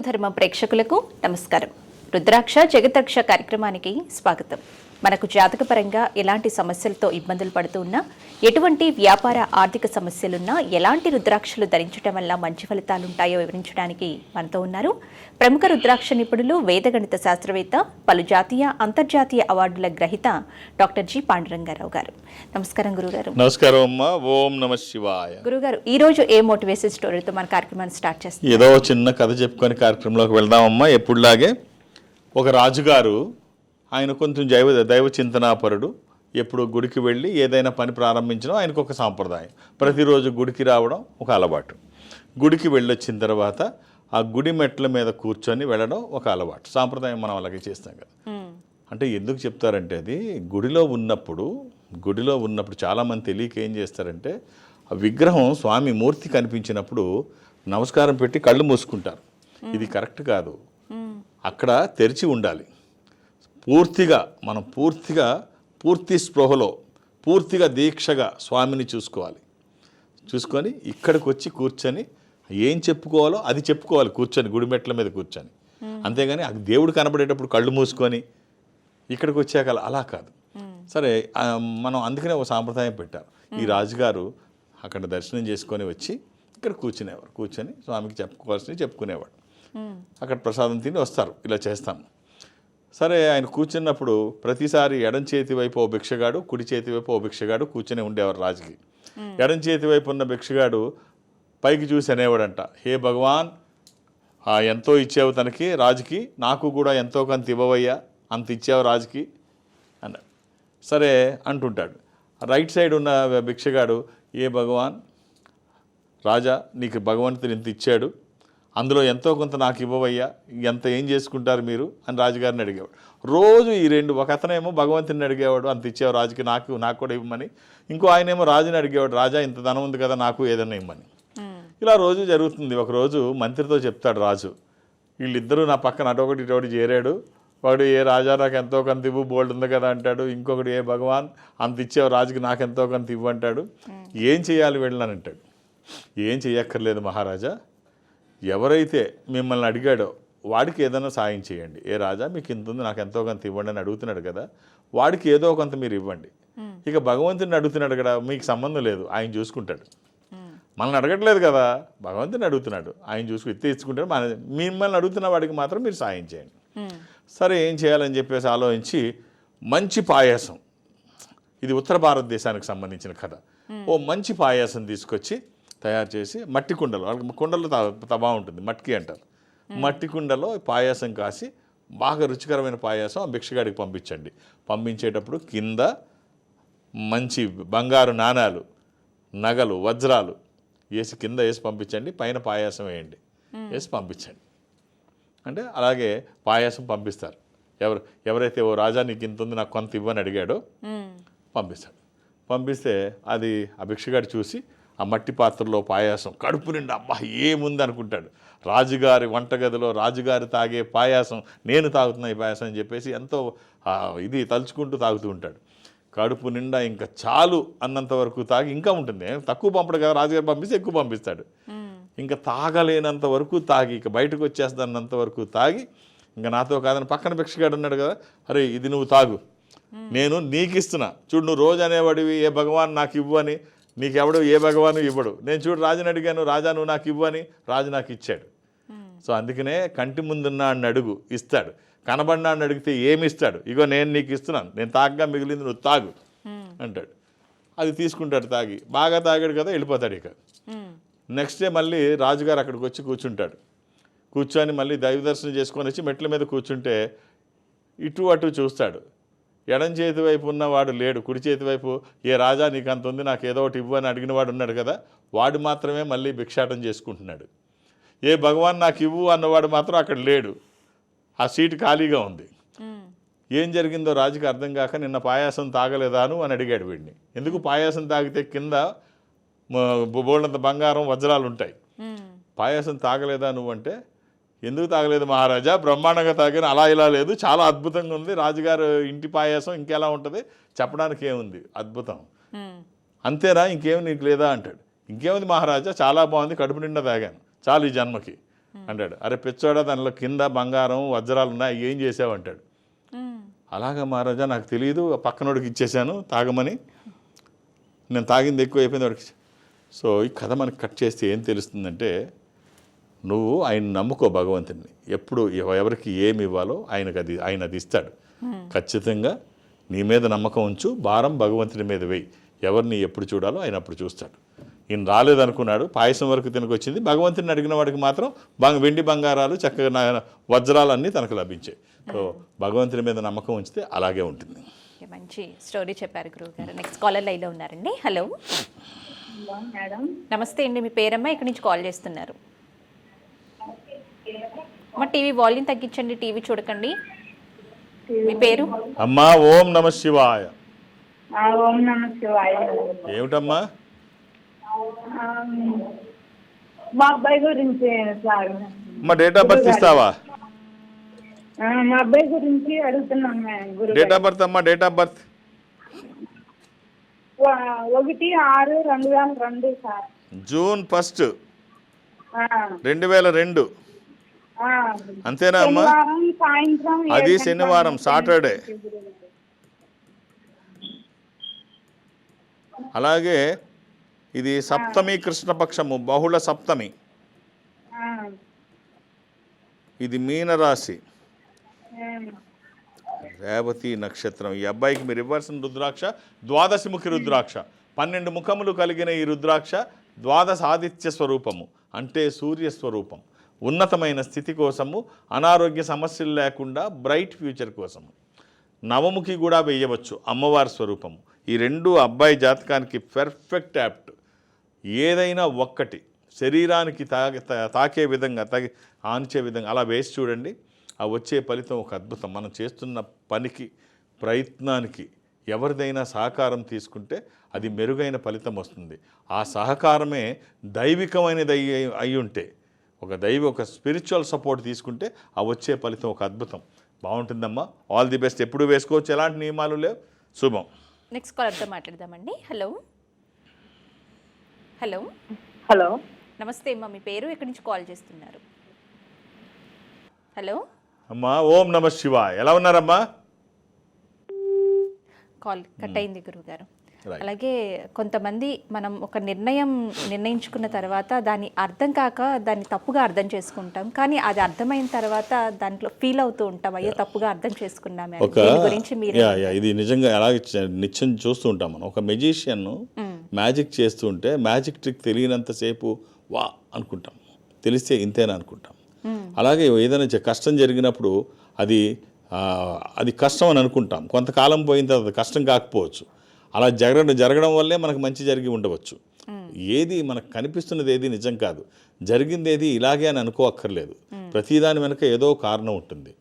హిందూ ధర్మ ప్రేక్షకులకు నమస్కారం. రుద్రాక్ష జగద్రక్ష కార్యక్రమానికి స్వాగతం. మనకు జాతకపరంగా ఎలాంటి సమస్యలతో ఇబ్బందులు పడుతూ ఉన్నా ఎటువంటి వ్యాపార ఆర్థిక సమస్యలున్నా ఎలాంటి రుద్రాక్షలు ధరించడం వల్ల మంచి ఫలితాలుంటాయో వివరించడానికి మనతో ఉన్నారు. ప్రముఖ రుద్రాక్ష నిపుణులు వేదగణిత శాస్త్రవేత్త పలు జాతీయ అంతర్జాతీయ అవార్డుల గ్రహీత డాక్టర్ జి. పాండురంగారావు గారు. నమస్కారం గురుగారు. నమస్కారం అమ్మా. ఓం నమ శివాయ. గురుగారు ఈ రోజు ఏ మోటివేషన్ స్టోరీతో మన కార్యక్రమాన్ని స్టార్ట్ చేస్తాం ఏదో చిన్న కథ చెప్పుకొని కార్యక్రమంలోకి వెళ్దామమ్మా ఎప్పుడులాగే ఒక రాజుగారు ఆయన కొంచెం దైవ దైవ చింతనాపరుడు ఎప్పుడు గుడికి వెళ్ళి ఏదైనా పని ప్రారంభించడం ఆయనకు ఒక సాంప్రదాయం. ప్రతిరోజు గుడికి రావడం ఒక అలవాటు. గుడికి వెళ్ళొచ్చిన తర్వాత ఆ గుడి మెట్ల మీద కూర్చొని వెళ్ళడం ఒక అలవాటు. సాంప్రదాయం మనం అలాగే చేస్తాం కదా. అంటే ఎందుకు చెప్తారంటే అది గుడిలో ఉన్నప్పుడు గుడిలో ఉన్నప్పుడు చాలామంది తెలియక ఏం చేస్తారంటే ఆ విగ్రహం స్వామి మూర్తి కనిపించినప్పుడు నమస్కారం పెట్టి కళ్ళు మూసుకుంటారు. ఇది కరెక్ట్ కాదు. అక్కడ తెరిచి ఉండాలి. పూర్తిగా మనం పూర్తిగా పూర్తి స్పృహలో పూర్తిగా దీక్షగా స్వామిని చూసుకోవాలి. చూసుకొని ఇక్కడికి వచ్చి కూర్చొని ఏం చెప్పుకోవాలో అది చెప్పుకోవాలి కూర్చొని గుడిమెట్ల మీద కూర్చొని. అంతేగాని అది దేవుడు కనబడేటప్పుడు కళ్ళు మూసుకొని ఇక్కడికి వచ్చాక అలా- కాదు. సరే మనం అందుకనే ఒక సాంప్రదాయం పెట్టారు ఈ రాజుగారు అక్కడ దర్శనం చేసుకొని వచ్చి ఇక్కడ కూర్చునేవారు. కూర్చొని స్వామికి చెప్పుకోవాల్సినవి చెప్పుకునేవాడు. అక్కడ ప్రసాదం తిని వస్తారు. ఇలా చేస్తాము. సరే ఆయన కూర్చున్నప్పుడు ప్రతిసారి ఎడం చేతి వైపు ఓ భిక్షగాడు కుడి చేతి వైపు ఓ భిక్షగాడు కూర్చొని ఉండేవారు రాజుకి. ఎడం చేతి వైపు ఉన్న భిక్షగాడు పైకి చూసి అనేవాడంట హే భగవాన్ ఎంతో ఇచ్చావు తనకి రాజుకి నాకు కూడా ఎంతో కొంత ఇవ్వవయ్యా అంత ఇచ్చావు రాజుకి అన్నాడు సరే అంటుంటాడు. రైట్ సైడ్ ఉన్న భిక్షగాడు ఏ భగవాన్ రాజా నీకు భగవంతుడు ఇంత ఇచ్చాడు అందులో ఎంతో కొంత నాకు ఇవ్వవయ్యా ఎంత ఏం చేసుకుంటారు మీరు? అని రాజుగారిని అడిగేవాడు. రోజు ఈ రెండు ఒక అతనేమో భగవంతుని అడిగేవాడు అంత ఇచ్చావు రాజుకి నాకు నాకు కూడా ఇవ్వమని. ఇంకో ఆయనేమో రాజుని అడిగేవాడు రాజా ఇంత ధనం ఉంది కదా నాకు ఏదైనా ఇవ్వమని. ఇలా రోజు జరుగుతుంది. ఒకరోజు మంత్రితో చెప్తాడు రాజు వీళ్ళిద్దరూ నా పక్కన అటొకటి ఇటొకటి చేరాడు. వాడు ఏ రాజా నాకు ఎంతో కొంత ఇవ్వు బోల్డ్ ఉంది కదా అంటాడు. ఇంకొకటి ఏ భగవాన్ అంత ఇచ్చావు రాజుకి నాకు ఎంతో కొంత ఇవ్వు అంటాడు. ఏం చేయాలి వెళ్ళని? అంటాడు. ఏం చేయక్కర్లేదు మహారాజా ఎవరైతే మిమ్మల్ని అడిగాడో వాడికి ఏదైనా సాయం చేయండి. ఏ రాజా మీకు ఇంత ఉంది నాకు ఎంతో కొంత ఇవ్వండి అని అడుగుతున్నాడు కదా వాడికి ఏదో కొంత మీరు ఇవ్వండి. ఇక భగవంతుని అడుగుతున్నాడు కదా మీకు సంబంధం లేదు ఆయన చూసుకుంటాడు. మనల్ని అడగట్లేదు కదా భగవంతుని అడుగుతున్నాడు ఆయన చూసుకు ఎత్తి ఇచ్చుకుంటాడు మన మిమ్మల్ని అడుగుతున్న వాడికి మాత్రం మీరు సాయం చేయండి. సరే ఏం చేయాలని చెప్పేసి ఆలోచించి మంచి పాయాసం ఇది ఉత్తర భారతదేశానికి సంబంధించిన కథ. ఓ మంచి పాయాసం తీసుకొచ్చి తయారు చేసి మట్టి కుండలో వాళ్ళకి కుండలో త- తబా ఉంటుంది మట్కి అంటారు. మట్టి కుండలో పాయాసం కాసి బాగా రుచికరమైన పాయాసం ఆ భిక్షగాడికి పంపించండి. పంపించేటప్పుడు కింద మంచి బంగారు నాణాలు నగలు వజ్రాలు వేసి కింద వేసి పంపించండి పైన పాయాసం వేయండి. వేసి పంపించండి. అంటే అలాగే పాయాసం పంపిస్తారు. ఎవరు ఎవరైతే ఓ రాజా నీకు ఇంత ఉంది నాకు కొంత ఇవ్వని అడిగాడో పంపిస్తాడు. పంపిస్తే అది ఆ భిక్షగాడు చూసి ఆ మట్టి పాత్రలో పాయాసం. కడుపు నిండా అబ్బా ఏముంది అనుకుంటాడు. రాజుగారి వంటగదిలో రాజుగారి తాగే పాయాసం నేను తాగుతున్నా ఈ పాయాసం అని చెప్పేసి ఎంతో ఇది తలుచుకుంటూ తాగుతూ ఉంటాడు. కడుపు నిండా ఇంకా చాలు అన్నంత వరకు తాగి ఇంకా ఉంటుంది. తక్కువ పంపడు కదా రాజుగారు పంపిస్తే ఎక్కువ పంపిస్తాడు. ఇంకా తాగలేనంత వరకు తాగి ఇక బయటకు వచ్చేస్తానంత వరకు తాగి ఇంకా నాతో కాదని పక్కన భిక్షగాడు ఉన్నాడు కదా అరే ఇది నువ్వు తాగు. నేను నీకు ఇస్తున్నా చూడు నువ్వు రోజు అనేవాడివి ఏ భగవాన్ నాకు ఇవ్వు అని నీకెవడు ఏ భగవాను ఇవ్వడు. నేను చూడు రాజుని అడిగాను రాజా నువ్వు నాకు ఇవ్వు అని రాజు నాకు ఇచ్చాడు. సో అందుకనే కంటి ముందున్న అని అడుగు ఇస్తాడు. కనబడినా అని అడిగితే ఏమి ఇస్తాడు? ఇగో నేను నీకు ఇస్తున్నాను. నేను తాగగా మిగిలింది నువ్వు తాగు అంటాడు. అది తీసుకుంటాడు తాగి. బాగా తాగాడు కదా వెళ్ళిపోతాడు ఇక. నెక్స్ట్ డే మళ్ళీ రాజుగారు అక్కడికి వచ్చి కూర్చుంటాడు. కూర్చొని మళ్ళీ దైవ దర్శనం చేసుకొని వచ్చి మెట్ల మీద కూర్చుంటే ఇటు అటు చూస్తాడు. ఎడం చేతి వైపు ఉన్నవాడు లేడు కుడి చేతి వైపు ఏ రాజా నీకు అంత ఉంది నాకు ఏదో ఒకటి ఇవ్వు అని అడిగిన వాడు ఉన్నాడు కదా వాడు మాత్రమే మళ్ళీ భిక్షాటం చేసుకుంటున్నాడు. ఏ భగవాన్ నాకు ఇవ్వు అన్నవాడు మాత్రం అక్కడ లేడు. ఆ సీటు ఖాళీగా ఉంది. ఏం జరిగిందో రాజుకి అర్థం కాక నిన్న పాయాసం తాగలేదాను అని అడిగాడు వీడిని. ఎందుకు పాయాసం తాగితే కింద బోల్డంత బంగారం వజ్రాలు ఉంటాయి పాయాసం తాగలేదా నువ్వంటే ఎందుకు తాగలేదు మహారాజా? బ్రహ్మాండంగా తాగాను అలా ఇలా లేదు. చాలా అద్భుతంగా ఉంది. రాజుగారు ఇంటి పాయాసం ఇంకెలా ఉంటుంది? చెప్పడానికి ఏముంది? అద్భుతం. అంతేనా? ఇంకేం నీకు లేదా? అంటాడు. ఇంకేముంది మహారాజా? చాలా బాగుంది. కడుపు నిండా తాగాను. చాలు ఈ జన్మకి. అంటాడు. అరే పిచ్చోడా దానిలో కింద బంగారం వజ్రాలు ఉన్నాయి. ఏం చేసావు? అంటాడు. అలాగా మహారాజా నాకు తెలియదు పక్కనోడికి ఇచ్చేసాను తాగమని. నేను తాగింది ఎక్కువ అయిపోయింది వాడికి. సో ఈ కథ మనకి కట్ చేస్తే ఏం తెలుస్తుందంటే నువ్వు ఆయన నమ్ముకో భగవంతుని. ఎప్పుడు ఎవ- ఎవరికి ఏమి ఇవ్వాలో ఆయనకు అది ఆయన అది ఇస్తాడు. ఖచ్చితంగా నీ మీద నమ్మకం ఉంచు భారం భగవంతుని మీద వేయి. ఎవరిని ఎప్పుడు చూడాలో ఆయన అప్పుడు చూస్తాడు. ఈయన రాలేదనుకున్నాడు పాయసం వరకు తినకొచ్చింది భగవంతుని అడిగిన వాడికి మాత్రం బంగ వెండి బంగారాలు చక్కగా వజ్రాలు అన్నీ తనకు లభించాయి. సో భగవంతుని మీద నమ్మకం ఉంచితే అలాగే ఉంటుంది. మంచి స్టోరీ చెప్పారు గురువు గారు. నెక్స్ట్ కాలర్ లైన్లో ఉన్నారండి. హలో. మేడం. నమస్తే అండి మీ పేరమ్మా? ఇక్కడి నుంచి కాల్ చేస్తున్నారు? అమ్మ టీవీ వాల్యూమ్ తగ్గించండి టీవీ చూడకండి. మీ పేరు? అమ్మా ఓం నమ శివాయ. ఆ, ఓం నమ శివాయ. ఏమిటమ్మా? మా అబ్బాయి గురించి సార్. అమ్మా డేట్ ఆఫ్ బర్త్ ఇస్తావా? ఆ, మా అబ్బాయి గురించి అడుగుతున్నాం మేడం గురు డేట్ ఆఫ్ బర్త్ అమ్మా డేట్ ఆఫ్ బర్త్ ఒకటి ఆరు రెండు వేల రెండు సార్. June first. రెండు వేల రెండు. అంతేనా అమ్మా? అది శనివారం సాటర్డే. అలాగే ఇది సప్తమి కృష్ణపక్షము బహుళ సప్తమి. ఇది మీనరాశి. రేవతి నక్షత్రం. ఈ అబ్బాయికి మీరు ఇవ్వాల్సిన రుద్రాక్ష ద్వాదశముఖి రుద్రాక్ష. పన్నెండు ముఖములు కలిగిన ఈ రుద్రాక్ష ద్వాదశ ఆదిత్య స్వరూపము అంటే సూర్య స్వరూపం. ఉన్నతమైన స్థితి కోసము అనారోగ్య సమస్యలు లేకుండా బ్రైట్ ఫ్యూచర్ కోసము. నవముఖి కూడా వేయవచ్చు అమ్మవారి స్వరూపము. ఈ రెండు అబ్బాయి జాతకానికి పెర్ఫెక్ట్ యాప్ట్ ఏదైనా ఒక్కటి శరీరానికి తాగే తా- తాకే విధంగా తగి ఆనిచే విధంగా అలా వేసి చూడండి. ఆ వచ్చే ఫలితం ఒక అద్భుతం. మనం చేస్తున్న పనికి ప్రయత్నానికి ఎవరిదైనా సహకారం తీసుకుంటే అది మెరుగైన ఫలితం వస్తుంది. ఆ సహకారమే దైవికమైనది అయ్యి అయి ఉంటే ఒక దైవ ఒక స్పిరిచువల్ సపోర్ట్ తీసుకుంటే ఆ వచ్చే ఫలితం ఒక అద్భుతం. బాగుంటుందమ్మా. ఆల్ ది బెస్ట్ ఎప్పుడు వేసుకోవచ్చు. ఎలాంటి నియమాలు లేవు. శుభం. నెక్స్ట్ కాలర్తో మాట్లాడదామండి. హలో హలో హలో నమస్తే అమ్మా. మీ పేరు? ఎక్కడి నుంచి కాల్ చేస్తున్నారు? హలో అమ్మా ఓం నమ శివ ఎలా ఉన్నారమ్మా? కాల్ కట్ అయింది గురువుగారు Right. అలాగే కొంతమంది మనం ఒక నిర్ణయం నిర్ణయించుకున్న తర్వాత దాన్ని అర్థం కాక దాన్ని తప్పుగా అర్థం చేసుకుంటాం. కానీ అది అర్థమైన తర్వాత దాంట్లో ఫీల్ అవుతూ ఉంటాం. అయ్యో తప్పుగా అర్థం దీని గురించి మీరు ఇది నిజంగా అలాగే నిత్యం చూస్తూ ఉంటాం మనం. ఒక మెజిషియన్ మ్యాజిక్ చేస్తూ ఉంటే మ్యాజిక్ ట్రిక్ తెలియనంతసేపు వా అనుకుంటాం. తెలిస్తే ఇంతేనా అనుకుంటాం. అలాగే ఏదైనా కష్టం జరిగినప్పుడు అది అది కష్టం అని అనుకుంటాం. కొంతకాలం పోయిన తర్వాత కష్టం కాకపోవచ్చు. అలా జరగడం జరగడం వల్లే మనకు మంచి జరిగి ఉండవచ్చు. ఏది మనకు కనిపిస్తున్నది ఏది నిజం కాదు. జరిగింది ఏది ఇలాగే అని అనుకోక్కర్లేదు. ప్రతిదాని వెనుక ఏదో కారణం ఉంటుంది.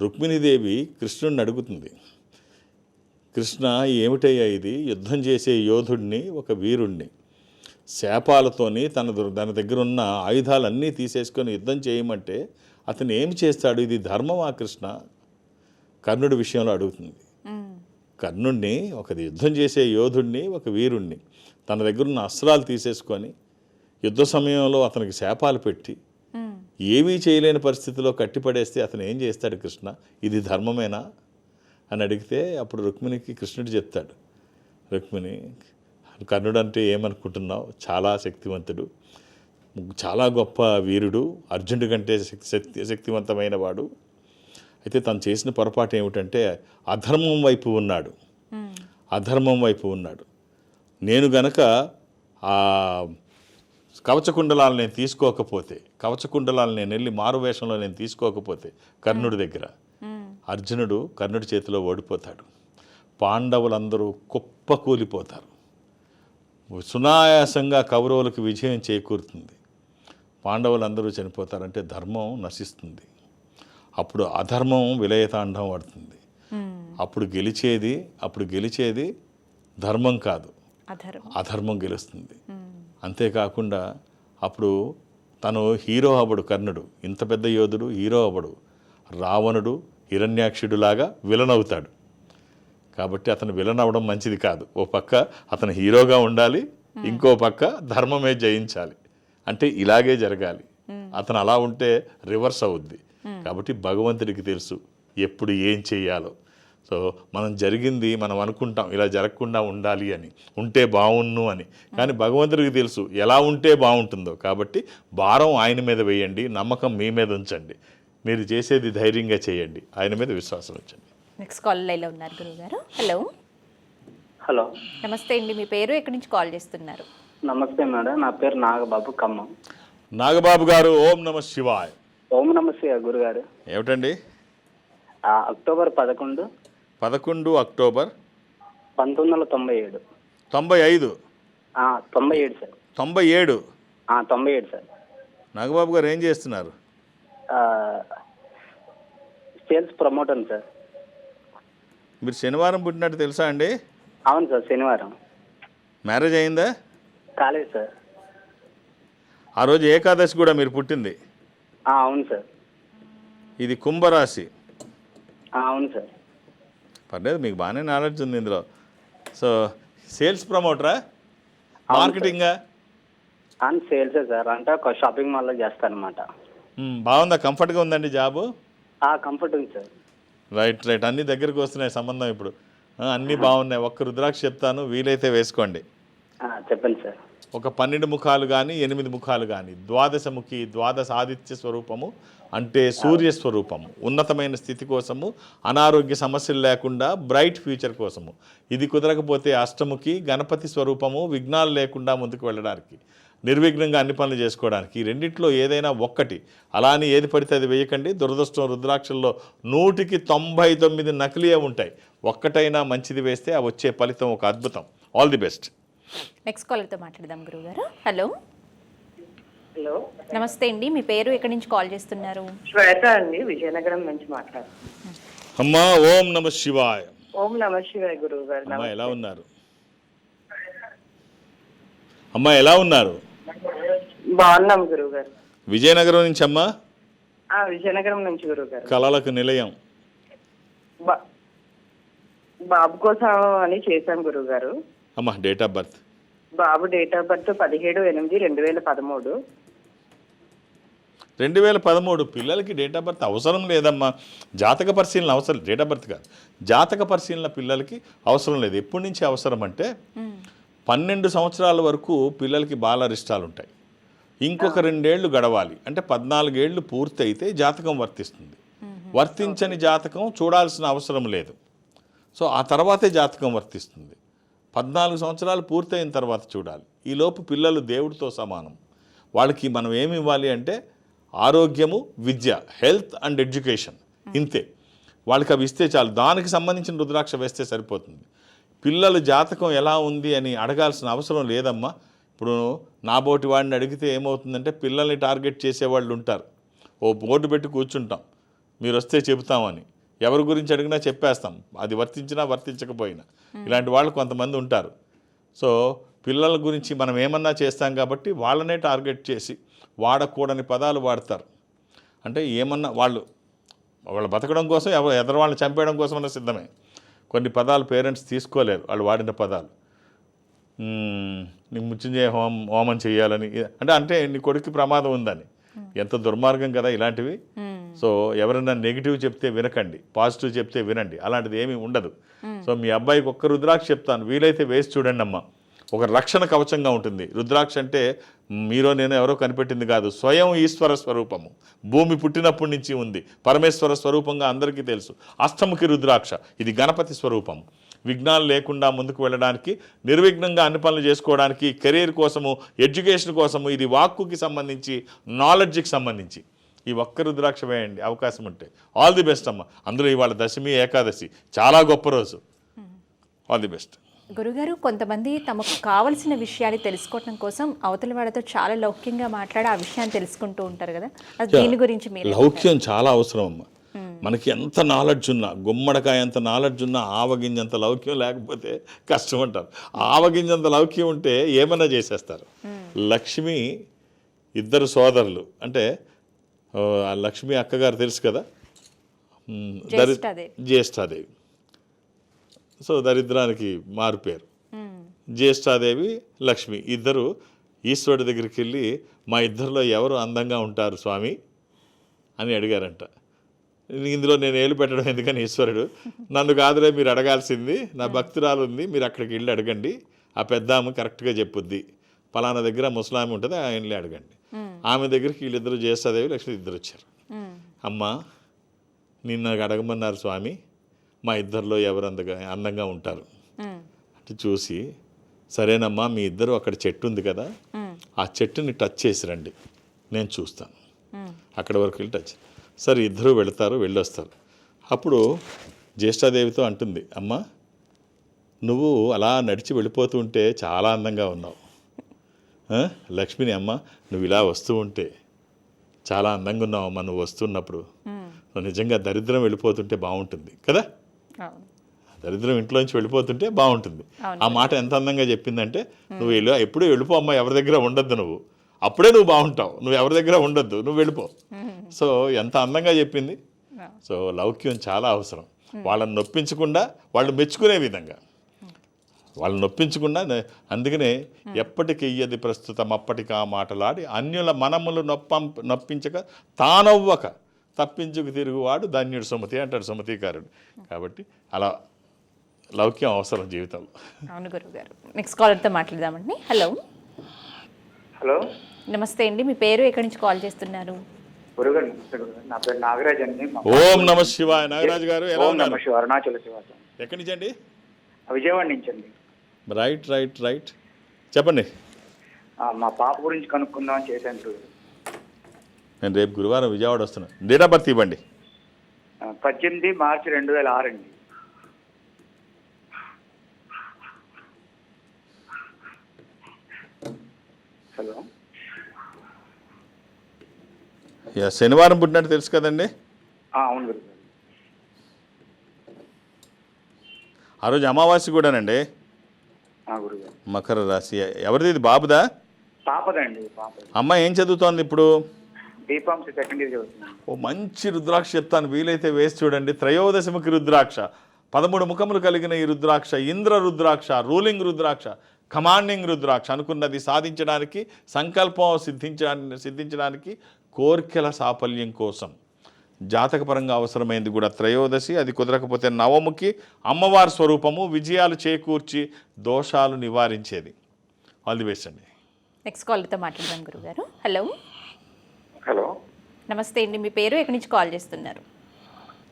రుక్మిణీదేవి కృష్ణుడిని అడుగుతుంది. కృష్ణ ఏమిటయ్యా ఇది? యుద్ధం చేసే యోధుడిని ఒక వీరుణ్ణి. శాపాలతోని తన దు- తన దగ్గర ఉన్న ఆయుధాలన్నీ తీసేసుకొని యుద్ధం చేయమంటే అతను ఏమి చేస్తాడు? ఇది ధర్మమా కృష్ణ? కర్ణుడి విషయంలో అడుగుతుంది. కర్ణుడిని ఒక యుద్ధం చేసే యోధుడిని ఒక వీరుణ్ణి తన దగ్గర ఉన్న అస్త్రాలు తీసేసుకొని యుద్ధ సమయంలో అతనికి శాపాలు పెట్టి. ఏమీ చేయలేని పరిస్థితిలో కట్టిపడేస్తే అతను ఏం చేస్తాడు కృష్ణ? ఇది ధర్మమేనా? అని అడిగితే అప్పుడు రుక్మిణికి కృష్ణుడు చెప్తాడు. రుక్మిణి కర్ణుడు అంటే ఏమనుకుంటున్నావు? చాలా శక్తివంతుడు. చాలా గొప్ప వీరుడు. అర్జునుడి కంటే శక్తి శక్తి శక్తివంతమైన వాడు. అయితే తను చేసిన పొరపాటు ఏమిటంటే అధర్మం వైపు ఉన్నాడు. మ్మ్. అధర్మం వైపు ఉన్నాడు. నేను గనక ఆ కవచకుండలాలు నేను తీసుకోకపోతే కవచకుండలాలు నేను వెళ్ళి మారువేషంలో నేను తీసుకోకపోతే కర్ణుడి దగ్గర మ్మ్. అర్జునుడు కర్ణుడి చేతిలో ఓడిపోతాడు. పాండవులందరూ కుప్పకూలిపోతారు. సునాయాసంగా కౌరవులకు విజయం చేకూరుతుంది. పాండవులందరూ చనిపోతారంటే ధర్మం నశిస్తుంది. అప్పుడు అధర్మం విలయతాండం పడుతుంది. అప్పుడు గెలిచేది అప్పుడు గెలిచేది ధర్మం కాదు. అధర్మం. గెలుస్తుంది. అంతేకాకుండా అప్పుడు తను హీరో అవ్వడు కర్ణుడు. ఇంత పెద్ద యోధుడు హీరో అవ్వడు. రావణుడు హిరణ్యాక్షుడులాగా విలన్ అవుతాడు. కాబట్టి అతను విలన్ అవ్వడం మంచిది కాదు. ఓ పక్క అతను హీరోగా ఉండాలి ఇంకో పక్క ధర్మమే జయించాలి. అంటే ఇలాగే జరగాలి. అతను అలా ఉంటే రివర్స్ అవుద్ది. కాబట్టి భగవంతుడికి తెలుసు ఎప్పుడు ఏం చేయాలో. సో మనం జరిగింది మనం అనుకుంటాం ఇలా జరగకుండా ఉండాలి అని ఉంటే బాగున్ను అని. కానీ భగవంతుడికి తెలుసు ఎలా ఉంటే బాగుంటుందో కాబట్టి భారం ఆయన మీద వేయండి నమ్మకం మీ మీద ఉంచండి. మీరు చేసేది ధైర్యంగా చేయండి ఆయన మీద విశ్వాసం ఉంచండి. నెక్స్ట్ కాల్ లైన్లో ఉన్నారు గురువుగారు. హలో హలో నమస్తే అండి మీ పేరు ఎక్కడి నుంచి కాల్ చేస్తున్నారు? నమస్తే మేడం నా పేరు నాగబాబు ఖమ్మం. నాగబాబు గారు ఓం నమ శివాయ్. ఓం నమస్తే గురుగారు. ఏమిటండి? అక్టోబర్ పదకొండు. పదకొండు అక్టోబర్. పంతొమ్మిది వందల తొంభై ఏడు. తొంభై ఐదు. తొంభై ఏడు సార్. తొంభై ఏడు. తొంభై ఏడు సార్. నాగబాబు గారు ఏం చేస్తున్నారు? Sales promoter sir. మీరు శనివారం పుట్టినట్టు తెలుసా అండి? అవును సార్ శనివారం. మ్యారేజ్ అయిందా? కాలేదు సార్. ఆ రోజు ఏకాదశి కూడా మీరు పుట్టింది. అవును సార్. ఇది కుంభరాశి. అవును సార్. పర్లేదు మీకు బాగానే నాలెడ్జ్ ఉంది ఇందులో. సో సేల్స్ ప్రమోటరా మార్కెటింగా అని సేల్సే సార్. అంటే ఒక షాపింగ్ మాల్లో చేస్తాను అనమాట బాగుందా? కంఫర్ట్గా ఉందండి జాబు కంఫర్ట్ ఉంది సార్. రైట్ రైట్ అన్ని దగ్గరకు వస్తున్నాయి సంబంధం ఇప్పుడు. అన్నీ బాగున్నాయి. ఒక్క రుద్రాక్ష చెప్తాను. వీలైతే వేసుకోండి. చెప్పండి సార్. ఒక పన్నెండు ముఖాలు కానీ ఎనిమిది ముఖాలు కానీ ద్వాదశముఖి ద్వాదశ ఆదిత్య స్వరూపము అంటే సూర్య స్వరూపము. ఉన్నతమైన స్థితి కోసము అనారోగ్య సమస్యలు లేకుండా బ్రైట్ ఫ్యూచర్ కోసము. ఇది కుదరకపోతే అష్టముఖి గణపతి స్వరూపము విఘ్నాలు లేకుండా ముందుకు వెళ్ళడానికి నిర్విఘ్నంగా అన్ని పనులు చేసుకోవడానికి. ఈ రెండింటిలో ఏదైనా ఒక్కటి. అలా అని ఏది పడితే అది వేయకండి. దురదృష్టం రుద్రాక్షల్లో నూటికి తొంభై తొమ్మిది నకిలీయే ఉంటాయి. ఒక్కటైనా మంచిది వేస్తే ఆ వచ్చే ఫలితం ఒక అద్భుతం. ఆల్ ది బెస్ట్ నెక్స్ట్ కాలర్తో మాట్లాడదాం గురువుగారు. హలో హలో నమస్తే అండి. మీ పేరు ఎక్కడి నుంచి కాల్ చేస్తున్నారు? శ్వేత అండి. విజయనగరం నుంచి మాట్లాడుతున్నాను. అమ్మా ఓం నమ శివాయ. ఓం నమ శివాయ గురువు గారు అమ్మా ఎలా ఉన్నారు? అమ్మా ఎలా ఉన్నారు? బాగున్నాం గురువు గారు విజయనగరం నుంచి అమ్మా? ఆ విజయనగరం నుంచి గురువు గారు కళలకు నిలయం. బా- బాబు కోసం అని చేశాం గురువు గారు అమ్మా డేట్ ఆఫ్ బర్త్ బాబు డేట్ ఆఫ్ బర్త్ పదిహేడు ఎనిమిది రెండు వేల పదమూడు. రెండు వేల పదమూడు పిల్లలకి డేట్ ఆఫ్ బర్త్ అవసరం లేదమ్మా. జాతక పరిశీలన అవసరం డేట్ ఆఫ్ బర్త్ కాదు. జాతక పరిశీలన పిల్లలకి అవసరం లేదు. ఎప్పటి నుంచి అవసరం అంటే పన్నెండు సంవత్సరాల వరకు పిల్లలకి బాలరిష్టాలు ఉంటాయి. ఇంకొక రెండేళ్ళు గడవాలి. అంటే పద్నాలుగేళ్ళు పూర్తి అయితే జాతకం వర్తిస్తుంది. వర్తించని జాతకం చూడాల్సిన అవసరం లేదు. సో ఆ తర్వాతే జాతకం వర్తిస్తుంది. పద్నాలుగు సంవత్సరాలు పూర్తయిన తర్వాత చూడాలి. ఈలోపు పిల్లలు దేవుడితో సమానం. వాళ్ళకి మనం ఏమి ఇవ్వాలి అంటే ఆరోగ్యము విద్య హెల్త్ అండ్ ఎడ్యుకేషన్. ఇంతే. వాళ్ళకి అవి ఇస్తే చాలు. దానికి సంబంధించిన రుద్రాక్ష వేస్తే సరిపోతుంది. పిల్లల జాతకం ఎలా ఉంది అని అడగాల్సిన అవసరం లేదమ్మా. ఇప్పుడు నా బోటి వాడిని అడిగితే ఏమవుతుందంటే పిల్లల్ని టార్గెట్ చేసేవాళ్ళు ఉంటారు. ఓ బోర్డు పెట్టి కూర్చుంటాం. మీరు వస్తే చెబుతామని. ఎవరి గురించి అడిగినా చెప్పేస్తాం. అది వర్తించినా వర్తించకపోయినా. Hmm. ఇలాంటి వాళ్ళు కొంతమంది ఉంటారు. సో పిల్లల గురించి మనం ఏమన్నా చేస్తాం కాబట్టి వాళ్ళనే టార్గెట్ చేసి వాడకూడని పదాలు వాడతారు. అంటే ఏమన్నా వాళ్ళు వాళ్ళు బతకడం కోసం ఎవరు ఎదరు వాళ్ళని చంపేయడం అన్న సిద్ధమే. కొన్ని పదాలు పేరెంట్స్ తీసుకోలేరు వాళ్ళు వాడిన పదాలు. నీకు ముచ్చింజే హోమం హోమం చేయాలని అంటే అంటే నీ కొడుకు ప్రమాదం ఉందని. ఎంత దుర్మార్గం కదా ఇలాంటివి. సో ఎవరైనా నెగిటివ్ చెప్తే వినకండి పాజిటివ్ చెప్తే వినండి అలాంటిది ఏమీ ఉండదు. సో మీ అబ్బాయికి ఒక్క రుద్రాక్ష చెప్తాను వీలైతే వేసి చూడండి అమ్మా. ఒక రక్షణ కవచంగా ఉంటుంది. రుద్రాక్ష అంటే మీరో నేను ఎవరో కనిపెట్టింది కాదు స్వయం ఈశ్వర స్వరూపము. భూమి పుట్టినప్పటి నుంచి ఉంది. పరమేశ్వర స్వరూపంగా అందరికీ తెలుసు. అష్టముఖి రుద్రాక్ష ఇది గణపతి స్వరూపం. విఘ్నాలు లేకుండా ముందుకు వెళ్ళడానికి నిర్విఘ్నంగా అన్ని పనులు చేసుకోవడానికి కెరీర్ కోసము ఎడ్యుకేషన్ కోసము ఇది వాక్కుకి సంబంధించి నాలెడ్జ్కి సంబంధించి. ఈ ఒక్క రుద్రాక్ష వేయండి అవకాశం ఉంటే. ఆల్ ది బెస్ట్ అమ్మ. అందులో ఇవాళ దశమి ఏకాదశి. చాలా గొప్ప రోజు. ఆల్ ది బెస్ట్ గురుగారు కొంతమంది తమకు కావలసిన విషయాలు తెలుసుకోవటం కోసం అవతల వాళ్ళతో చాలా లౌక్యంగా మాట్లాడి ఆ విషయాన్ని తెలుసుకుంటూ ఉంటారు కదా. దీని గురించి లౌక్యం చాలా అవసరం అమ్మ. మనకి ఎంత నాలెడ్జ్ ఉన్నా గుమ్మడికాయ ఎంత నాలెడ్జ్ ఉన్నా ఆవగింజంత లౌక్యం లేకపోతే కష్టం అంటారు ఆవగింజంత లౌక్యం ఉంటే ఏమన్నా చేసేస్తారు. లక్ష్మి ఇద్దరు సోదరులు. అంటే లక్ష్మి అక్కగారు తెలుసు కదా? దరి- జ్యేష్ఠాదేవి. సో దరిద్రానికి మారు పేరు. జ్యేష్ఠాదేవి లక్ష్మి ఇద్దరు ఈశ్వరుడి దగ్గరికి వెళ్ళి మా ఇద్దరిలో ఎవరు అందంగా ఉంటారు స్వామి? అని అడిగారంట. ఇందులో నేను ఏలు పెట్టడం ఎందుకని ఈశ్వరుడు? నన్ను కాదులే మీరు అడగాల్సింది నా భక్తురాలు ఉంది మీరు అక్కడికి వెళ్ళి అడగండి. ఆ పెద్ద ఆమె కరెక్ట్గా చెప్పుద్ది. పలానా దగ్గర ముసలామె ఉంటుంది ఆ వెళ్ళి అడగండి. ఆమె దగ్గరికి వీళ్ళిద్దరు జ్యేష్ఠదేవి లక్ష్మి ఇద్దరు వచ్చారు. అమ్మా నిన్న అడగమన్నారు స్వామి మా ఇద్దరిలో ఎవరు అందగా అందంగా ఉంటారు. అంటే చూసి సరేనమ్మా మీ ఇద్దరు అక్కడ చెట్టు ఉంది కదా ఆ చెట్టుని టచ్ చేసి రండి నేను చూస్తాను. అక్కడ వరకు వెళ్ళి టచ్ సరే ఇద్దరు వెళతారు వెళ్ళొస్తారు. అప్పుడు జ్యేష్ఠాదేవితో అంటుంది అమ్మ నువ్వు అలా నడిచి వెళ్ళిపోతూ ఉంటే చాలా అందంగా ఉన్నావు? లక్ష్మిని అమ్మ నువ్వు ఇలా వస్తూ ఉంటే చాలా అందంగా ఉన్నావు అమ్మ నువ్వు వస్తున్నప్పుడు. నిజంగా దరిద్రం వెళ్ళిపోతుంటే బాగుంటుంది కదా? దరిద్రం ఇంట్లోంచి వెళ్ళిపోతుంటే బాగుంటుంది. ఆ మాట ఎంత అందంగా చెప్పిందంటే నువ్వు వెళ్ళి ఎప్పుడూ వెళ్ళిపో అమ్మ ఎవరి దగ్గర ఉండొద్దు నువ్వు. అప్పుడే నువ్వు బాగుంటావు. నువ్వు ఎవరి దగ్గర ఉండొద్దు. నువ్వు వెళ్ళిపో. సో ఎంత అందంగా చెప్పింది. సో లౌక్యం చాలా అవసరం. వాళ్ళని నొప్పించకుండా వాళ్ళు మెచ్చుకునే విధంగా. వాళ్ళని నొప్పించకుండా అందుకనే ఎప్పటికి ఇయ్యది ప్రస్తుతం అప్పటికి ఆ మాటలాడి అన్యుల మనములు నొప్పం నొప్పించక తానవ్వక తప్పించుకు తిరుగువాడు ధన్యుడు సుమతి అంటాడు సుమతీకారుడు. కాబట్టి అలా లౌక్యం అవసరం జీవితంలో. అవును గురువు గారు నెక్స్ట్ కాలర్తో మాట్లాడదామండి. హలో. హలో. నమస్తే అండి మీ పేరు ఎక్కడి నుంచి కాల్ చేస్తున్నారు? నా పేరు నాగరాజ్ అండి. ఓం నమ శివాయ. నాగరాజు గారు ఎలా ఓం నమ శివ అరుణాచల శివాసం ఎక్కడి నుంచి అండి? విజయవాడ నుంచి అండి. Right right right. చెప్పండి. ఆ, మా పాప గురించి కనుక్కుందామని చేశాను. నేను రేపు గురువారం విజయవాడ వస్తున్నాను డేట్ ఆఫ్ బర్త్ ఇవ్వండి పద్దెనిమిది మార్చి రెండు వేల ఆరు అండి. హలో యా, శనివారం పుట్టినట్టు తెలుసు కదండి? ఆ, అవును గురుగారు ఆ రోజు అమావాస్య కూడానండి? మకర రాశి. ఎవరిది ఇది? బాబుదా? పాపదండి పాపది. అమ్మ ఏం చదువుతోంది ఇప్పుడు? బీఫామ్సీ సెకండ్ ఇయర్ చదువుతున్నాను ఓ మంచి రుద్రాక్ష చెప్తాను వీలైతే వేసి చూడండి. త్రయోదశముఖి రుద్రాక్ష పదమూడు ముఖములు కలిగిన ఈ రుద్రాక్ష ఇంద్ర రుద్రాక్ష రూలింగ్ రుద్రాక్ష కమాండింగ్ రుద్రాక్ష అనుకున్నది సాధించడానికి సంకల్పం సిద్ధించడానికి సిద్ధించడానికి కోరికల సాఫల్యం కోసం. జాతకపరంగా అవసరమైంది కూడా త్రయోదశి అది కుదరకపోతే నవముఖి అమ్మవారి స్వరూపము విజయాలు చేకూర్చి దోషాలు నివారించేది. ఆల్ ది బెస్ట్ అండి నెక్స్ట్ కాలర్తో మాట్లాడదాం గురువు గారు హలో హలో నమస్తే అండి మీ పేరు ఎక్కడి నుంచి కాల్ చేస్తున్నారు?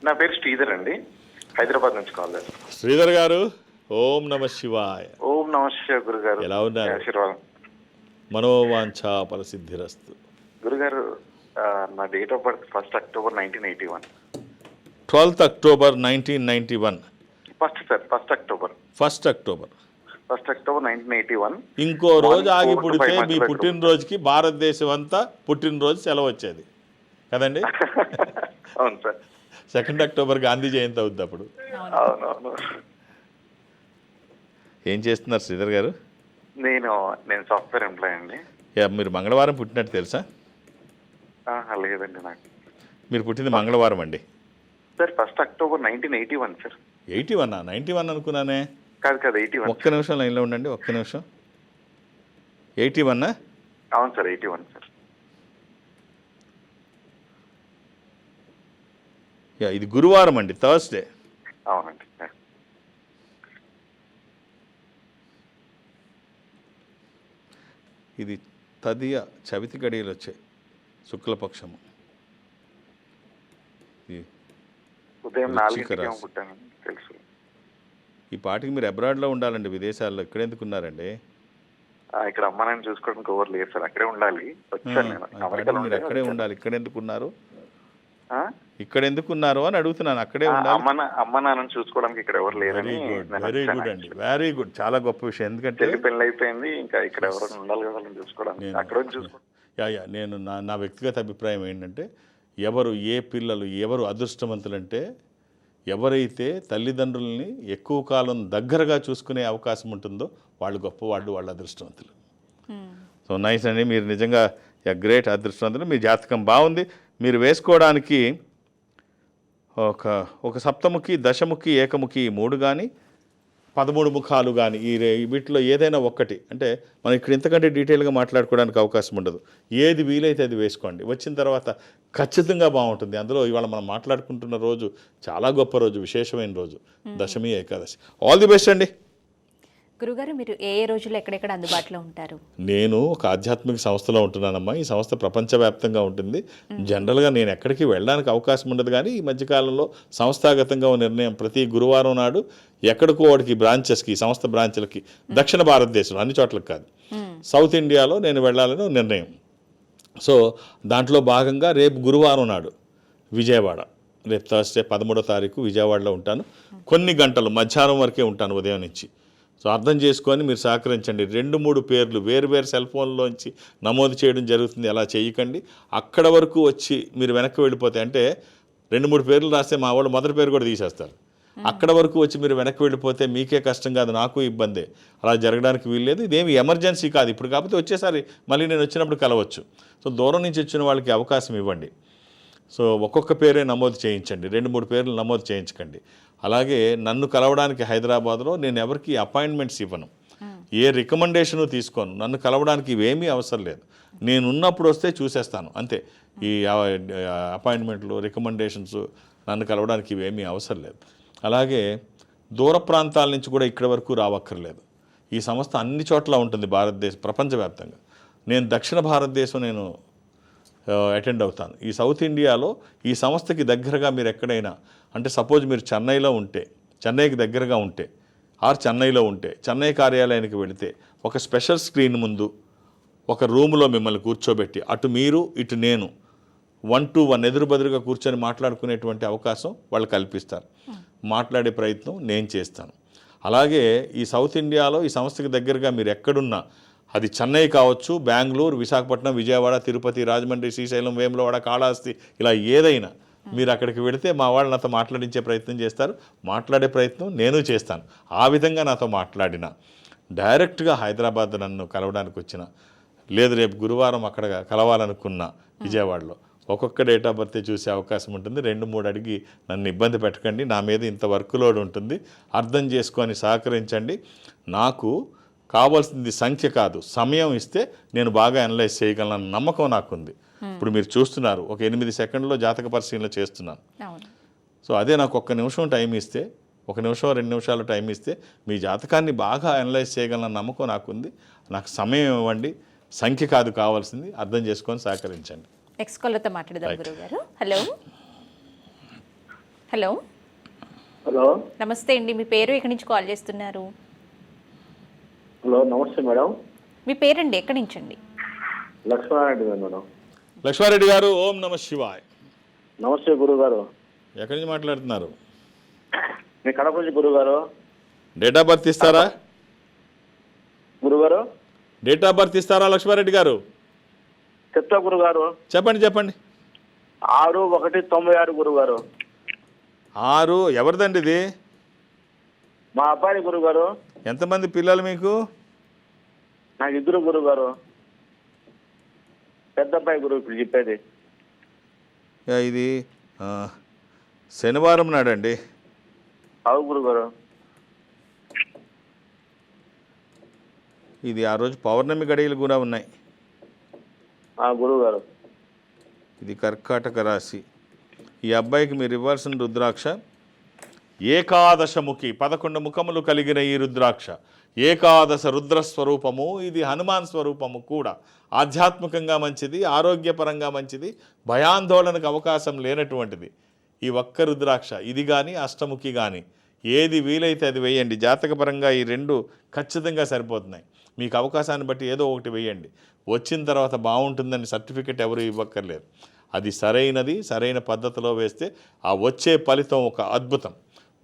నా పేరు శ్రీధర్ అండి. హైదరాబాద్ నుంచి కాల్ చేస్తాను శ్రీధర్ గారు ఓం నమ శివాయ. ఓం నమస్తే గురుగారు. ఎలా ఉన్నారు? ఆశీర్వాదం. మనోవాంఛా ఫలసిద్ధిరస్తు. గురుగారు నా date of birth first October nineteen eighty one twelfth October nineteen ninety one first sir first October first October first October nineteen eighty one ఇంకో రోజు ఆగి పుడితే మీ పుట్టినరోజుకి భారతదేశం అంతా పుట్టినరోజు సెలవు వచ్చేది కదండి? అవును sir second October Gandhi Jayanti అవుద్ది అప్పుడు. అవునవును. ఏం చేస్తున్నారు శ్రీధర్ గారు? నేను నేను సాఫ్ట్వేర్ ఎంప్లాయ్ అండి. యా, మీరు మంగళవారం పుట్టినట్టు తెలుసా? లేదండి నాకు. మీరు పుట్టింది మంగళవారం అండి. Sir first October nineteen eighty one sir. Eighty one ninety one అనుకున్నానే? కాదు కాదు ఎయిటీ వన్ ఒక్క నిమిషం లైన్లో ఉండండి ఒక్క నిమిషం. ఎయిటీ వన్నా అవును sir eighty one sir. Yeah ఇది గురువారం అండి థర్స్డే. అవునండి ఇది తదియ చవితి గడియలు వచ్చాయి శుక్లపక్షము. ఉదయం తెలుసు. ఈ పాటికి మీరు అబ్రాడ్లో ఉండాలండి విదేశాల్లో. ఇక్కడ ఎందుకు ఉన్నారండి? ఇక్కడ అమ్మ నాన్న చూసుకోవడానికి ఎవరు లేరు సార్ అక్కడే ఉండాలి. వచ్చాను నేను మీరు అక్కడే. ఉండాలి. ఇక్కడ ఎందుకు ఉన్నారు? ఇక్కడ ఎందుకు ఉన్నారు అని అడుగుతున్నాను అక్కడే ఉండాలి. అమ్మ నాన్నని చూసుకోవడానికి ఇక్కడ ఎవరు వెరీ లేరని నేను వెరీ గుడ్ అండి. వెరీ గుడ్ చాలా గొప్ప విషయం. ఎందుకంటే పెళ్ళి అయిపోయింది ఇంకా ఇక్కడ ఎవరు ఉండాలి కదా చూసుకోవడానికి. నేను- అక్కడ వచ్చి చూసుకో యా యా నేను నా నా వ్యక్తిగత అభిప్రాయం ఏంటంటే ఎవరు ఏ పిల్లలు ఎవరు అదృష్టవంతులంటే ఎవరైతే తల్లిదండ్రుల్ని ఎక్కువ కాలం దగ్గరగా చూసుకునే అవకాశం ఉంటుందో వాళ్ళు గొప్పవాళ్ళు వాళ్ళు అదృష్టవంతులు. సో నైస్ అండి. మీరు నిజంగా గ్రేట్ అదృష్టవంతులు. మీ జాతకం బాగుంది. మీరు వేసుకోవడానికి ఒక ఒక సప్తముఖి దశముఖి ఏకముఖి మూడు కానీ పదమూడు ముఖాలు కానీ ఈ వీటిలో ఏదైనా ఒక్కటి అంటే మనం ఇక్కడ ఇంతకంటే డీటెయిల్గా మాట్లాడుకోవడానికి అవకాశం ఉండదు. ఏది వీలైతే అది వేసుకోండి. వచ్చిన తర్వాత ఖచ్చితంగా బాగుంటుంది. అందులో ఇవాళ మనం మాట్లాడుకుంటున్న రోజు చాలా గొప్ప రోజు విశేషమైన రోజు. దశమి ఏకాదశి. ఆల్ ది బెస్ట్ అండి. గురుగారు మీరు ఏ ఏ రోజుల్లో ఎక్కడెక్కడ అందుబాటులో ఉంటారు? నేను ఒక ఆధ్యాత్మిక సంస్థలో ఉంటున్నానమ్మా. ఈ సంస్థ ప్రపంచవ్యాప్తంగా ఉంటుంది. జనరల్గా నేను ఎక్కడికి వెళ్ళడానికి అవకాశం ఉండదు కానీ ఈ మధ్యకాలంలో సంస్థాగతంగా నిర్ణయం ప్రతి గురువారం నాడు ఎక్కడికో వాడికి బ్రాంచెస్కి ఈ సంస్థ బ్రాంచ్లకి దక్షిణ భారతదేశంలో అన్ని చోట్లకి కాదు. సౌత్ ఇండియాలో నేను వెళ్ళాలని నిర్ణయం. సో దాంట్లో భాగంగా రేపు గురువారం నాడు విజయవాడ. రేపు థర్స్డే పదమూడో తారీఖు విజయవాడలో ఉంటాను. కొన్ని గంటలు మధ్యాహ్నం వరకే ఉంటాను ఉదయం నుంచి. సో అర్థం చేసుకొని మీరు సహకరించండి. రెండు మూడు పేర్లు వేరు వేరు సెల్ ఫోన్లోంచి నమోదు చేయడం జరుగుతుంది. అలా చేయకండి. అక్కడ వరకు వచ్చి మీరు వెనక్కి వెళ్ళిపోతే అంటే రెండు మూడు పేర్లు రాస్తే మా వాళ్ళు మొదటి పేరు కూడా తీసేస్తారు. అక్కడ వరకు వచ్చి మీరు వెనక్కి వెళ్ళిపోతే మీకే కష్టం కాదు నాకు ఇబ్బందే. అలా జరగడానికి వీల్లేదు. ఇదేమి ఎమర్జెన్సీ కాదు. ఇప్పుడు కాకపోతే వచ్చేసారి మళ్ళీ నేను వచ్చినప్పుడు కలవచ్చు. సో దూరం నుంచి వచ్చిన వాళ్ళకి అవకాశం ఇవ్వండి. సో ఒక్కొక్క పేరే నమోదు చేయించండి. రెండు మూడు పేర్లు నమోదు చేయించకండి. అలాగే నన్ను కలవడానికి హైదరాబాద్లో నేను ఎవరికి అపాయింట్మెంట్స్ ఇవ్వను. ఏ రికమెండేషను తీసుకోను. నన్ను కలవడానికి ఇవేమీ అవసరం లేదు. నేను ఉన్నప్పుడు వస్తే చూసేస్తాను. అంతే. ఈ అపాయింట్మెంట్లు రికమెండేషన్స్ నన్ను కలవడానికి ఇవేమీ అవసరం లేదు. అలాగే దూర ప్రాంతాల నుంచి కూడా ఇక్కడి వరకు రావక్కర్లేదు. ఈ సంస్థ అన్ని చోట్ల ఉంటుంది భారతదేశ ప్రపంచవ్యాప్తంగా. నేను దక్షిణ భారతదేశం నేను అటెండ్ అవుతాను. ఈ సౌత్ ఇండియాలో ఈ సంస్థకి దగ్గరగా మీరు ఎక్కడైనా అంటే సపోజ్ మీరు చెన్నైలో ఉంటే చెన్నైకి దగ్గరగా ఉంటే ఆర్ చెన్నైలో ఉంటే చెన్నై కార్యాలయానికి వెళితే ఒక స్పెషల్ స్క్రీన్ ముందు ఒక రూమ్లో మిమ్మల్ని కూర్చోబెట్టి అటు మీరు ఇటు నేను వన్ టు వన్ ఎదురు బదురుగా కూర్చొని మాట్లాడుకునేటువంటి అవకాశం వాళ్ళు కల్పిస్తారు. మాట్లాడే ప్రయత్నం నేను చేస్తాను. అలాగే ఈ సౌత్ ఇండియాలో ఈ సంస్థకి దగ్గరగా మీరు ఎక్కడున్నా అది చెన్నై కావచ్చు బెంగళూరు విశాఖపట్నం విజయవాడ తిరుపతి రాజమండ్రి శ్రీశైలం వేములవాడ కాళహస్తి ఇలా ఏదైనా మీరు అక్కడికి వెళితే మా వాళ్ళు నాతో మాట్లాడించే ప్రయత్నం చేస్తారు. మాట్లాడే ప్రయత్నం నేను చేస్తాను. ఆ విధంగా నాతో మాట్లాడిన డైరెక్ట్గా హైదరాబాద్ నన్ను కలవడానికి వచ్చిన లేదు రేపు గురువారం అక్కడ కలవాలనుకున్న విజయవాడలో ఒక్కొక్క డేట్ ఆఫ్ బర్త్ చూసే అవకాశం ఉంటుంది. రెండు మూడు అడిగి నన్ను ఇబ్బంది పెట్టకండి. నా మీద ఇంత వర్క్ లోడ్ ఉంటుంది. అర్థం చేసుకొని సహకరించండి. నాకు కావాల్సింది సంఖ్య కాదు సమయం ఇస్తే నేను బాగా అనలైజ్ చేయగలను నమ్మకం నాకుంది. ఇప్పుడు మీరు చూస్తున్నారు ఒక ఎనిమిది సెకండ్లో జాతక పరిశీలన చేస్తున్నాను. సో అదే నాకు ఒక్క నిమిషం టైం ఇస్తే ఒక నిమిషం రెండు నిమిషాలు టైం ఇస్తే మీ జాతకాన్ని బాగా అనలైజ్ చేయగలన నమ్మకం నాకుంది. నాకు సమయం ఇవ్వండి సంఖ్య కాదు కావాల్సింది అర్థం చేసుకొని సహకరించండి. నెక్స్ట్ కాలర్తో మాట్లాడదాం గురుగారు హలో హలో హలో నమస్తే అండి మీ పేరు ఎక్కడి నుంచి కాల్ చేస్తున్నారు? హలో నమస్తే మేడం. మీ పేరండి? ఎక్కడి నుంచి అండి లక్ష్మణారెడ్డి గారు మేడం. లక్ష్మారెడ్డి గారు ఓం నమ శివాయ్. నమస్తే గురువు గారు ఎక్కడి నుంచి మాట్లాడుతున్నారు? మీ కడప నుంచి గురువు గారు డేట్ ఆఫ్ బర్త్ ఇస్తారా? గురుగారు. డేట్ ఆఫ్ బర్త్ ఇస్తారా లక్ష్మారెడ్డి గారు? చెప్తా గురువు గారు చెప్పండి చెప్పండి. ఆరు ఒకటి తొంభై ఆరు గురువు గారు ఆరు ఎవరిదండి ఇది? మా అబ్బాయి గురువు గారు ఎంతమంది పిల్లలు మీకు? నాకు ఇద్దరు గురువు గారు పెద్ద అబ్బాయి గురువు ఇప్పుడు చెప్పేది. ఇది? శనివారం నాడండి. అవు గురువు గారు ఇది ఆ రోజు పౌర్ణమి గడియలు కూడా ఉన్నాయి. ఆ గురువు గారు ఇది కర్కాటక రాశి. ఈ అబ్బాయికి మీరు ఇవ్వాల్సిన రుద్రాక్ష ఏకాదశముఖి పదకొండు ముఖములు కలిగిన ఈ రుద్రాక్ష. ఏకాదశ రుద్ర స్వరూపము ఇది హనుమాన్ స్వరూపము కూడా. ఆధ్యాత్మికంగా మంచిది ఆరోగ్యపరంగా మంచిది భయాందోళనకు అవకాశం లేనటువంటిది. ఈ ఒక్క రుద్రాక్ష ఇది కానీ అష్టముఖి కానీ ఏది వీలైతే అది వేయండి. జాతకపరంగా ఈ రెండు ఖచ్చితంగా సరిపోతున్నాయి. మీకు అవకాశాన్ని బట్టి ఏదో ఒకటి వేయండి. వచ్చిన తర్వాత బాగుంటుందని సర్టిఫికెట్ ఎవరు ఇవ్వక్కర్లేదు. అది సరైనది సరైన పద్ధతిలో వేస్తే ఆ వచ్చే ఫలితం ఒక అద్భుతం.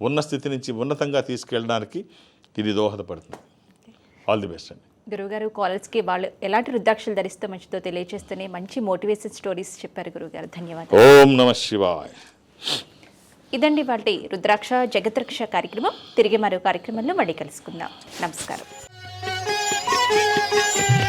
ఉన్న స్థితి నుంచి ఉన్నతంగా తీసుకెళ్ళడానికి ఇది దోహదపడుతుంది. ఆల్ ది బెస్ట్ అండి. గురువుగారు కాలర్స్కి వాళ్ళు ఎలాంటి రుద్రాక్షలు ధరిస్తే మంచిదో తెలియజేస్తూనే మంచి మోటివేషన్ స్టోరీస్ చెప్పారు గురువుగారు. ధన్యవాదాలు. ఓం నమ శివాయ్. ఇదండి వాటి రుద్రాక్ష జగద్రక్ష కార్యక్రమం. తిరిగి మరో కార్యక్రమంలో మళ్ళీ కలుసుకుందాం. నమస్కారం.